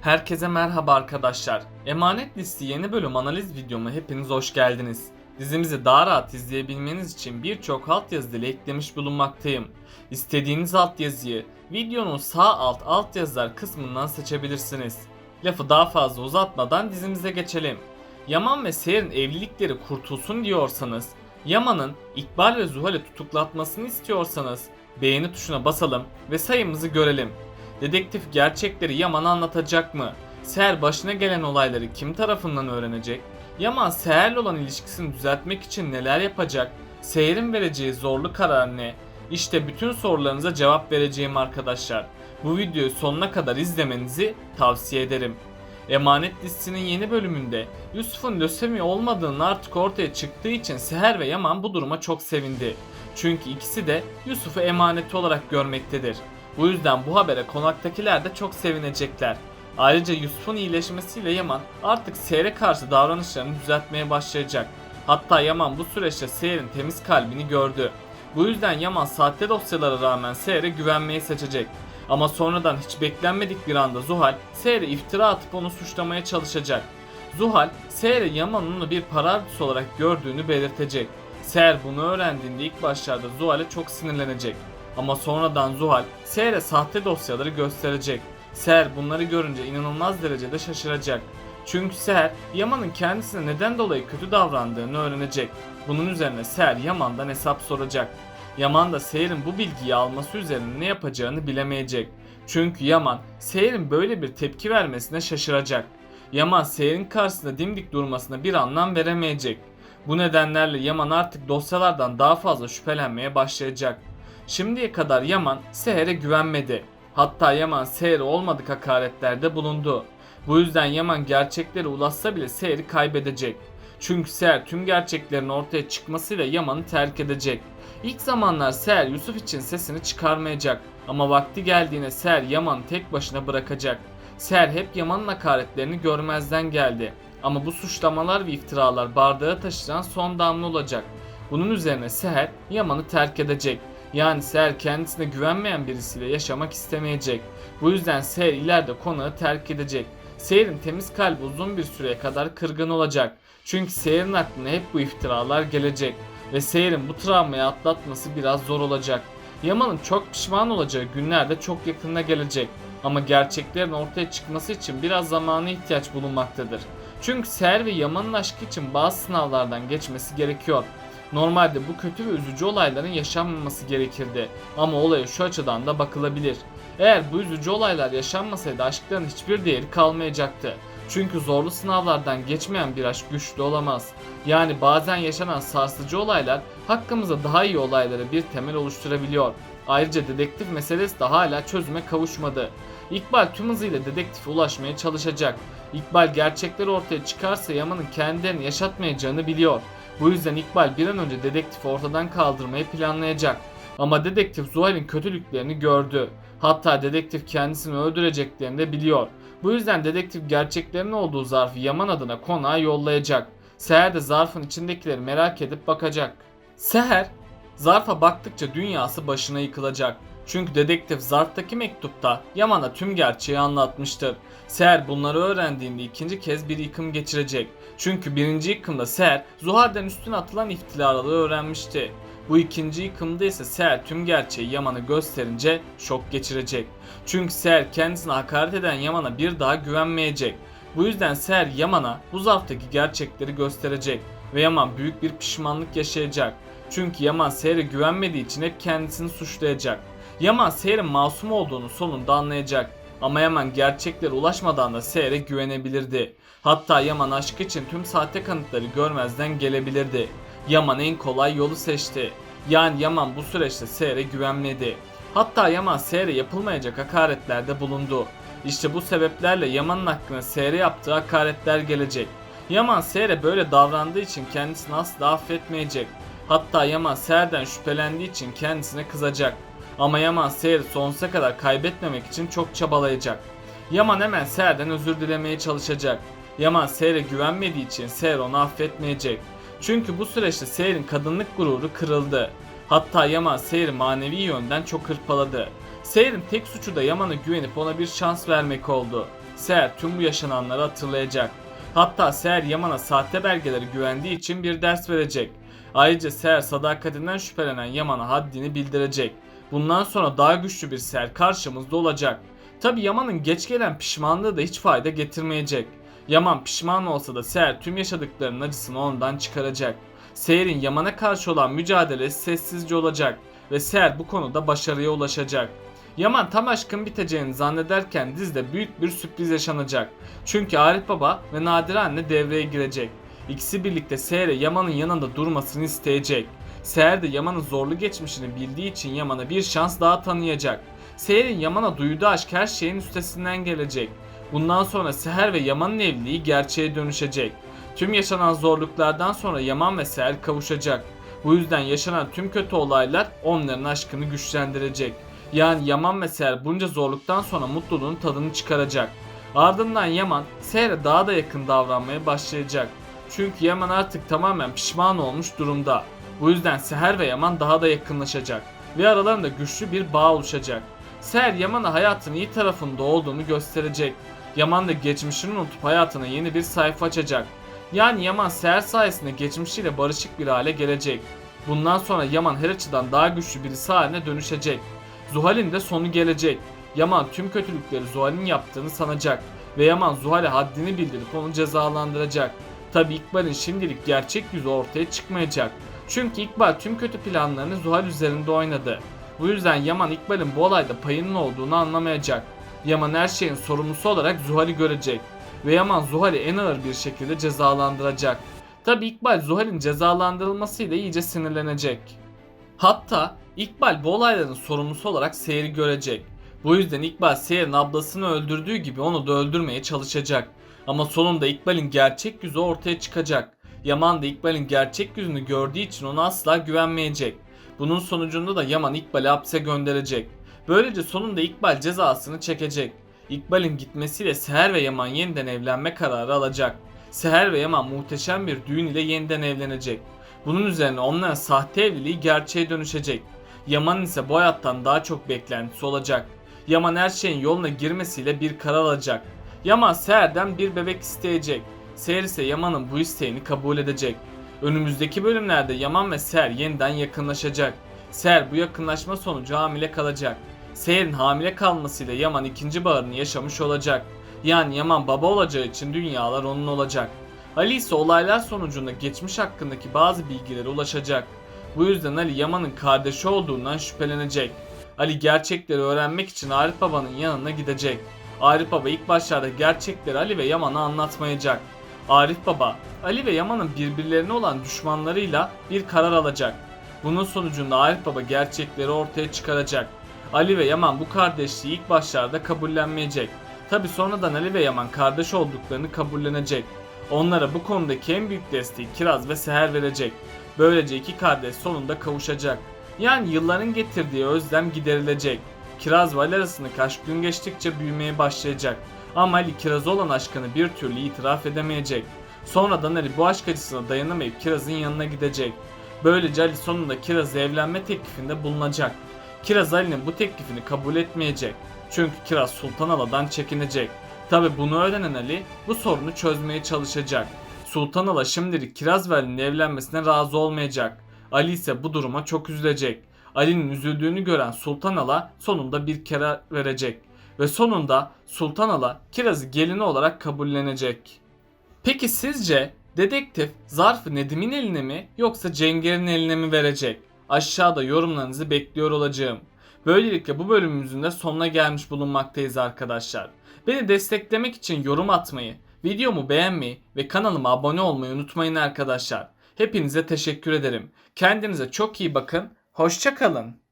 Herkese merhaba arkadaşlar. Emanet Listi yeni bölüm analiz videoma hepiniz hoş geldiniz. Dizimizi daha rahat izleyebilmeniz için birçok altyazı dili eklemiş bulunmaktayım. İstediğiniz altyazıyı videonun sağ alt altyazılar kısmından seçebilirsiniz. Lafı daha fazla uzatmadan dizimize geçelim. Yaman ve Seher'in evlilikleri kurtulsun diyorsanız, Yaman'ın İkbal ve Zuhal'i tutuklatmasını istiyorsanız beğeni tuşuna basalım ve sayımızı görelim. Dedektif gerçekleri Yaman'a anlatacak mı? Seher başına gelen olayları kim tarafından öğrenecek? Yaman Seher'le olan ilişkisini düzeltmek için neler yapacak? Seher'in vereceği zorlu karar ne? İşte bütün sorularınıza cevap vereceğim arkadaşlar. Bu videoyu sonuna kadar izlemenizi tavsiye ederim. Emanet dizisinin yeni bölümünde Yusuf'un lösemi olmadığını artık ortaya çıktığı için Seher ve Yaman bu duruma çok sevindi. Çünkü ikisi de Yusuf'u emaneti olarak görmektedir. Bu yüzden bu habere konaktakiler de çok sevinecekler. Ayrıca Yusuf'un iyileşmesiyle Yaman artık Seher'e karşı davranışlarını düzeltmeye başlayacak. Hatta Yaman bu süreçte Seher'in temiz kalbini gördü. Bu yüzden Yaman sahte dosyalara rağmen Seher'e güvenmeyi seçecek. Ama sonradan hiç beklenmedik bir anda Zuhal Seher'e iftira atıp onu suçlamaya çalışacak. Zuhal, Seher'e Yaman'ın onu bir para avcısı olarak gördüğünü belirtecek. Seher bunu öğrendiğinde ilk başlarda Zuhal'e çok sinirlenecek. Ama sonradan Zuhal, Seher'e sahte dosyaları gösterecek. Seher bunları görünce inanılmaz derecede şaşıracak. Çünkü Seher, Yaman'ın kendisine neden dolayı kötü davrandığını öğrenecek. Bunun üzerine Seher Yaman'dan hesap soracak. Yaman da Seher'in bu bilgiyi alması üzerine ne yapacağını bilemeyecek. Çünkü Yaman, Seher'in böyle bir tepki vermesine şaşıracak. Yaman Seher'in karşısında dimdik durmasına bir anlam veremeyecek. Bu nedenlerle Yaman artık dosyalardan daha fazla şüphelenmeye başlayacak. Şimdiye kadar Yaman Seher'e güvenmedi. Hatta Yaman Seher'e olmadık hakaretlerde bulundu. Bu yüzden Yaman gerçekleri ulaşsa bile Seher'i kaybedecek. Çünkü Seher tüm gerçeklerin ortaya çıkmasıyla Yaman'ı terk edecek. İlk zamanlar Seher Yusuf için sesini çıkarmayacak. Ama vakti geldiğinde Seher Yaman'ı tek başına bırakacak. Seher hep Yaman'ın hakaretlerini görmezden geldi. Ama bu suçlamalar ve iftiralar bardağı taşıran son damla olacak. Bunun üzerine Seher Yaman'ı terk edecek. Yani Seher kendisine güvenmeyen birisiyle yaşamak istemeyecek. Bu yüzden Seher ileride konağı terk edecek. Seher'in temiz kalbi uzun bir süreye kadar kırgın olacak. Çünkü Seher'in aklına hep bu iftiralar gelecek. Ve Seher'in bu travmayı atlatması biraz zor olacak. Yaman'ın çok pişman olacağı günler de çok yakında gelecek. Ama gerçeklerin ortaya çıkması için biraz zamana ihtiyaç bulunmaktadır. Çünkü Seher ve Yaman'ın aşkı için bazı sınavlardan geçmesi gerekiyor. Normalde bu kötü ve üzücü olayların yaşanmaması gerekirdi. Ama olaya şu açıdan da bakılabilir. Eğer bu üzücü olaylar yaşanmasaydı aşkların hiçbir değeri kalmayacaktı. Çünkü zorlu sınavlardan geçmeyen bir aşk güçlü olamaz. Yani bazen yaşanan sarsıcı olaylar hakkımızda daha iyi olaylara bir temel oluşturabiliyor. Ayrıca dedektif meselesi de hala çözüme kavuşmadı. İkbal tüm hızıyla dedektife ulaşmaya çalışacak. İkbal gerçekleri ortaya çıkarsa Yaman'ın kendilerini yaşatmayacağını biliyor. Bu yüzden İkbal bir an önce dedektifi ortadan kaldırmayı planlayacak. Ama dedektif Zuhal'in kötülüklerini gördü. Hatta dedektif kendisini öldüreceklerini de biliyor. Bu yüzden dedektif gerçeklerin olduğu zarfı Yaman adına konağa yollayacak. Seher de zarfın içindekileri merak edip bakacak. Seher, zarfa baktıkça dünyası başına yıkılacak. Çünkü dedektif zarftaki mektupta Yaman'a tüm gerçeği anlatmıştır. Seher bunları öğrendiğinde ikinci kez bir yıkım geçirecek. Çünkü birinci yıkımda Seher Zuhal'den üstüne atılan iftiraları öğrenmişti. Bu ikinci yıkımda ise Seher tüm gerçeği Yaman'a gösterince şok geçirecek. Çünkü Seher kendisine hakaret eden Yaman'a bir daha güvenmeyecek. Bu yüzden Seher Yaman'a bu zarftaki gerçekleri gösterecek ve Yaman büyük bir pişmanlık yaşayacak. Çünkü Yaman Seher'e güvenmediği için hep kendisini suçlayacak. Yaman Seher'in masum olduğunu sonunda anlayacak. Ama Yaman gerçeklere ulaşmadan da Seher'e güvenebilirdi. Hatta Yaman aşk için tüm sahte kanıtları görmezden gelebilirdi. Yaman en kolay yolu seçti. Yani Yaman bu süreçte Seher'e güvenmedi. Hatta Yaman Seher'e yapılmayacak hakaretlerde bulundu. İşte bu sebeplerle Yaman'ın hakkında Seher'e yaptığı hakaretler gelecek. Yaman Seher'e böyle davrandığı için kendisini asla affetmeyecek. Hatta Yaman Seher'den şüphelendiği için kendisine kızacak. Ama Yaman Seher'i sonsuza kadar kaybetmemek için çok çabalayacak. Yaman hemen Seher'den özür dilemeye çalışacak. Yaman Seher'e güvenmediği için Seher onu affetmeyecek. Çünkü bu süreçte Seher'in kadınlık gururu kırıldı. Hatta Yaman Seher'i manevi yönden çok hırpaladı. Seher'in tek suçu da Yaman'a güvenip ona bir şans vermek oldu. Seher tüm bu yaşananları hatırlayacak. Hatta Seher Yaman'a sahte belgeleri güvendiği için bir ders verecek. Ayrıca Seher sadakatinden şüphelenen Yaman'a haddini bildirecek. Bundan sonra daha güçlü bir Seher karşımızda olacak. Tabi Yaman'ın geç gelen pişmanlığı da hiç fayda getirmeyecek. Yaman pişman olsa da Seher tüm yaşadıklarının acısını ondan çıkaracak. Seher'in Yaman'a karşı olan mücadelesi sessizce olacak ve Seher bu konuda başarıya ulaşacak. Yaman tam aşkın biteceğini zannederken dizide büyük bir sürpriz yaşanacak. Çünkü Arif Baba ve Nadire anne devreye girecek. İkisi birlikte Seher'e Yaman'ın yanında durmasını isteyecek. Seher de Yaman'ın zorlu geçmişini bildiği için Yaman'a bir şans daha tanıyacak. Seher'in Yaman'a duyduğu aşk her şeyin üstesinden gelecek. Bundan sonra Seher ve Yaman'ın evliliği gerçeğe dönüşecek. Tüm yaşanan zorluklardan sonra Yaman ve Seher kavuşacak. Bu yüzden yaşanan tüm kötü olaylar onların aşkını güçlendirecek. Yani Yaman ve Seher bunca zorluktan sonra mutluluğun tadını çıkaracak. Ardından Yaman Seher'e daha da yakın davranmaya başlayacak. Çünkü Yaman artık tamamen pişman olmuş durumda. Bu yüzden Seher ve Yaman daha da yakınlaşacak ve aralarında güçlü bir bağ oluşacak. Seher Yaman'a hayatın iyi tarafında olduğunu gösterecek. Yaman da geçmişini unutup hayatına yeni bir sayfa açacak. Yani Yaman Seher sayesinde geçmişiyle barışık bir hale gelecek. Bundan sonra Yaman her açıdan daha güçlü birisi haline dönüşecek. Zuhal'in de sonu gelecek. Yaman tüm kötülükleri Zuhal'in yaptığını sanacak ve Yaman Zuhal'e haddini bildirip onu cezalandıracak. Tabi İkbal'in şimdilik gerçek yüzü ortaya çıkmayacak. Çünkü İkbal tüm kötü planlarını Zuhal üzerinde oynadı. Bu yüzden Yaman İkbal'in bu olayda payının olduğunu anlamayacak. Yaman her şeyin sorumlusu olarak Zuhal'i görecek. Ve Yaman Zuhal'i en ağır bir şekilde cezalandıracak. Tabi İkbal Zuhal'in cezalandırılmasıyla iyice sinirlenecek. Hatta İkbal bu olayların sorumlusu olarak Seher'i görecek. Bu yüzden İkbal Seher'in ablasını öldürdüğü gibi onu da öldürmeye çalışacak. Ama sonunda İkbal'in gerçek yüzü ortaya çıkacak. Yaman da İkbal'in gerçek yüzünü gördüğü için ona asla güvenmeyecek. Bunun sonucunda da Yaman İkbal'i hapse gönderecek. Böylece sonunda İkbal cezasını çekecek. İkbal'in gitmesiyle Seher ve Yaman yeniden evlenme kararı alacak. Seher ve Yaman muhteşem bir düğün ile yeniden evlenecek. Bunun üzerine onların sahte evliliği gerçeğe dönüşecek. Yaman ise bu hayattan daha çok beklentisi olacak. Yaman her şeyin yoluna girmesiyle bir karar alacak. Yaman Seher'den bir bebek isteyecek. Seher ise Yaman'ın bu isteğini kabul edecek. Önümüzdeki bölümlerde Yaman ve Seher yeniden yakınlaşacak. Seher bu yakınlaşma sonucu hamile kalacak. Seher'in hamile kalmasıyla Yaman ikinci bağrını yaşamış olacak. Yani Yaman baba olacağı için dünyalar onun olacak. Ali ise olaylar sonucunda geçmiş hakkındaki bazı bilgilere ulaşacak. Bu yüzden Ali Yaman'ın kardeşi olduğundan şüphelenecek. Ali gerçekleri öğrenmek için Arif Baba'nın yanına gidecek. Arif Baba ilk başlarda gerçekleri Ali ve Yaman'a anlatmayacak. Arif Baba, Ali ve Yaman'ın birbirlerine olan düşmanlarıyla bir karar alacak. Bunun sonucunda Arif Baba gerçekleri ortaya çıkaracak. Ali ve Yaman bu kardeşliği ilk başlarda kabullenmeyecek. Tabi sonradan Ali ve Yaman kardeş olduklarını kabullenecek. Onlara bu konudaki en büyük desteği Kiraz ve Seher verecek. Böylece iki kardeş sonunda kavuşacak. Yani yılların getirdiği özlem giderilecek. Kiraz ve Ali arasındaki aşk gün geçtikçe büyümeye başlayacak. Ama Ali Kiraz'a olan aşkını bir türlü itiraf edemeyecek. Sonradan Ali bu aşk acısına dayanamayıp Kiraz'ın yanına gidecek. Böylece Ali sonunda Kiraz'a evlenme teklifinde bulunacak. Kiraz Ali'nin bu teklifini kabul etmeyecek. Çünkü Kiraz Sultan Ala'dan çekinecek. Tabi bunu öğrenen Ali bu sorunu çözmeye çalışacak. Sultan Ala şimdilik Kiraz ve Ali'nin evlenmesine razı olmayacak. Ali ise bu duruma çok üzülecek. Ali'nin üzüldüğünü gören Sultan Ala sonunda bir karar verecek. Ve sonunda Sultan Ala Kiraz'ı gelini olarak kabullenecek. Peki sizce dedektif zarfı Nedim'in eline mi yoksa Cenger'in eline mi verecek? Aşağıda yorumlarınızı bekliyor olacağım. Böylelikle bu bölümümüzün de sonuna gelmiş bulunmaktayız arkadaşlar. Beni desteklemek için yorum atmayı, videomu beğenmeyi ve kanalıma abone olmayı unutmayın arkadaşlar. Hepinize teşekkür ederim. Kendinize çok iyi bakın. Hoşçakalın.